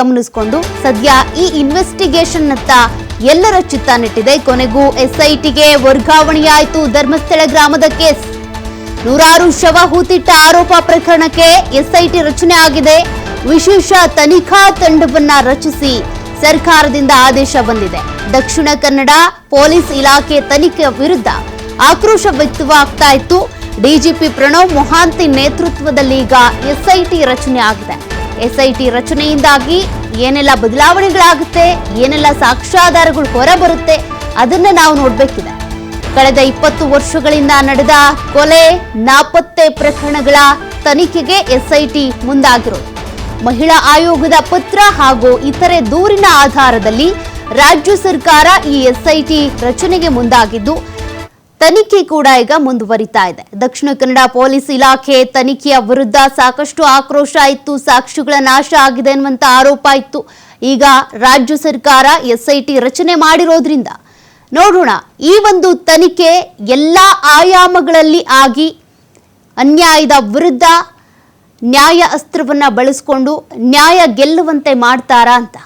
ಗಮನಿಸಿಕೊಂಡು ಸದ್ಯ ಈ ಇನ್ವೆಸ್ಟಿಗೇಷನ್ ನತ್ತ ಎಲ್ಲರ ಚಿತ್ತ ನೆಟ್ಟಿದೆ. ಕೊನೆಗೂ ಎಸ್ಐಟಿಗೆ ವರ್ಗಾವಣೆಯಾಯಿತು ಧರ್ಮಸ್ಥಳ ಗ್ರಾಮದ ಕೇಸ್. ನೂರಾರು ಶವ ಹೂತಿಟ್ಟ ಆರೋಪ ಪ್ರಕರಣಕ್ಕೆ ಎಸ್ಐಟಿ ರಚನೆ ಆಗಿದೆ. ವಿಶೇಷ ತನಿಖಾ ತಂಡವನ್ನ ರಚಿಸಿ ಸರ್ಕಾರದಿಂದ ಆದೇಶ ಬಂದಿದೆ. ದಕ್ಷಿಣ ಕನ್ನಡ ಪೊಲೀಸ್ ಇಲಾಖೆ ತನಿಖೆ ವಿರುದ್ಧ ಆಕ್ರೋಶ ವ್ಯಕ್ತವಾಗ್ತಾ ಇತ್ತು. ಡಿಜಿಪಿ ಪ್ರಣವ್ ಮೊಹಾಂತಿ ನೇತೃತ್ವದಲ್ಲಿ ಈಗ ಎಸ್ಐಟಿ ರಚನೆ ಆಗಿದೆ. ಎಸ್ಐಟಿ ರಚನೆಯಿಂದಾಗಿ ಏನೆಲ್ಲ ಬದಲಾವಣೆಗಳಾಗುತ್ತೆ, ಏನೆಲ್ಲ ಸಾಕ್ಷ್ಯಾಧಾರಗಳು ಹೊರಬರುತ್ತೆ, ಅದನ್ನ ನಾವು ನೋಡ್ಬೇಕಿದೆ. ಕಳೆದ ಇಪ್ಪತ್ತು ವರ್ಷಗಳಿಂದ ನಡೆದ ಕೊಲೆ ನಾಪತ್ತೆ ಪ್ರಕರಣಗಳ ತನಿಖೆಗೆ ಎಸ್ಐಟಿ ಮುಂದಾಗಿರೋದು. ಮಹಿಳಾ ಆಯೋಗದ ಪತ್ರ ಹಾಗೂ ಇತರೆ ದೂರಿನ ಆಧಾರದಲ್ಲಿ ರಾಜ್ಯ ಸರ್ಕಾರ ಈ ಎಸ್ಐಟಿ ರಚನೆಗೆ ಮುಂದಾಗಿದ್ದು ತನಿಖೆ ಕೂಡ ಈಗ ಮುಂದುವರಿತಾ ಇದೆ. ದಕ್ಷಿಣ ಕನ್ನಡ ಪೊಲೀಸ್ ಇಲಾಖೆ ತನಿಖೆಯ ವಿರುದ್ಧ ಸಾಕಷ್ಟು ಆಕ್ರೋಶ ಇತ್ತು, ಸಾಕ್ಷಿಗಳ ನಾಶ ಆಗಿದೆ ಅನ್ನುವಂತ ಆರೋಪ ಇತ್ತು. ಈಗ ರಾಜ್ಯ ಸರ್ಕಾರ ಎಸ್ಐಟಿ ರಚನೆ ಮಾಡಿರೋದ್ರಿಂದ ನೋಡೋಣ, ಈ ಒಂದು ತನಿಖೆ ಎಲ್ಲ ಆಯಾಮಗಳಲ್ಲಿ ಆಗಿ ಅನ್ಯಾಯದ ವಿರುದ್ಧ ನ್ಯಾಯ ಅಸ್ತ್ರವನ್ನ ಬಳಸಿಕೊಂಡು ನ್ಯಾಯ ಗೆಲ್ಲುವಂತೆ ಮಾಡ್ತಾರಾ ಅಂತ.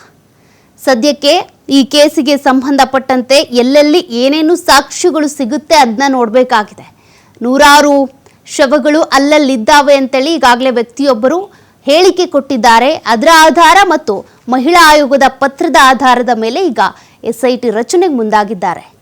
ಸದ್ಯಕ್ಕೆ ಈ ಕೇಸಿಗೆ ಸಂಬಂಧಪಟ್ಟಂತೆ ಎಲ್ಲೆಲ್ಲಿ ಏನೇನು ಸಾಕ್ಷ್ಯಗಳು ಸಿಗುತ್ತೆ ಅದನ್ನ ನೋಡಬೇಕಾಗಿದೆ. ನೂರಾರು ಶವಗಳು ಅಲ್ಲಲ್ಲಿದ್ದಾವೆ ಅಂತೇಳಿ ಈಗಾಗಲೇ ವ್ಯಕ್ತಿಯೊಬ್ಬರು ಹೇಳಿಕೆ ಕೊಟ್ಟಿದ್ದಾರೆ. ಅದರ ಆಧಾರ ಮತ್ತು ಮಹಿಳಾ ಆಯೋಗದ ಪತ್ರದ ಆಧಾರದ ಮೇಲೆ ಈಗ ಎಸ್ಐಟಿ ರಚನೆಗೆ ಮುಂದಾಗಿದ್ದಾರೆ.